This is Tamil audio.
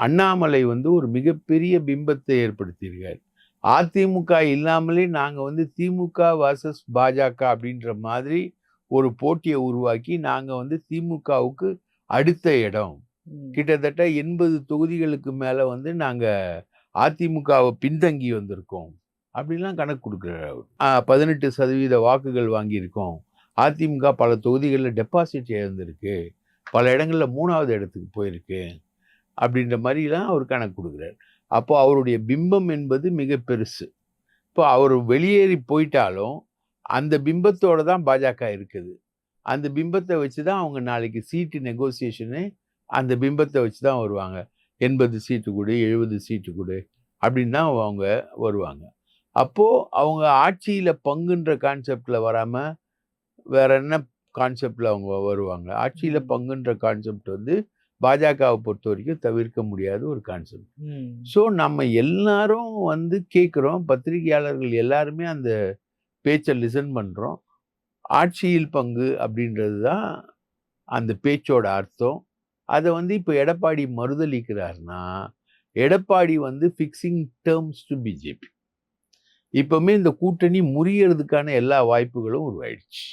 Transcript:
அண்ணாமலை வந்து ஒரு மிகப்பெரிய பிம்பத்தை ஏற்படுத்தியிருக்கார். அதிமுக இல்லாமலே நாங்கள் வந்து திமுக வர்சஸ் பாஜக அப்படின்ற மாதிரி ஒரு போட்டியை உருவாக்கி நாங்கள் வந்து திமுகவுக்கு அடுத்த இடம். கிட்டத்தட்ட எண்பது தொகுதிகளுக்கு மேலே வந்து நாங்கள் அதிமுகவை பின்தங்கி வந்திருக்கோம். அப்படிலாம் கணக்கு கொடுக்குறாரு அவர். பதினெட்டு சதவீத வாக்குகள் வாங்கியிருக்கோம். அதிமுக பல தொகுதிகளில் டெபாசிட் இழந்திருக்கு. பல இடங்களில் மூணாவது இடத்துக்கு போயிருக்கு. அப்படின்ற மாதிரிலாம் அவர் கணக்கு கொடுக்குறாரு. அப்போ அவருடைய பிம்பம் என்பது மிக பெருசு. இப்போ அவர் வெளியேறி போயிட்டாலும் அந்த பிம்பத்தோட தான் பாஜக இருக்குது. அந்த பிம்பத்தை வச்சு தான் அவங்க நாளைக்கு சீட்டு நெகோசியேஷனு அந்த பிம்பத்தை வச்சு தான் வருவாங்க. எண்பது சீட்டு கொடு எழுபது சீட்டு கொடு அப்படின்னு தான் அவங்க வருவாங்க. அப்போது அவங்க ஆட்சியில் பங்குன்ற கான்செப்டில் வராமல் வேற என்ன கான்செப்டில் அவங்க வருவாங்க? ஆட்சியில். பங்குன்ற கான்செப்ட் வந்து பாஜகவை பொறுத்த வரைக்கும் தவிர்க்க முடியாத ஒரு கான்செப்ட். ஸோ நம்ம எல்லாரும் வந்து கேட்குறோம் பத்திரிகையாளர்கள் எல்லாருமே அந்த பேச்சை லிசன் பண்ணுறோம் ஆட்சியில் பங்கு அப்படின்றது தான் அந்த பேச்சோட அர்த்தம். அதை வந்து இப்போ எடப்பாடி மறுதளிக்கிறாருன்னா எடப்பாடி வந்து ஃபிக்ஸிங் டேர்ம்ஸ் டு பிஜேபி இப்போவுமே இந்த கூட்டணி முறியறதுக்கான எல்லா வாய்ப்புகளும் உருவாயிடுச்சு.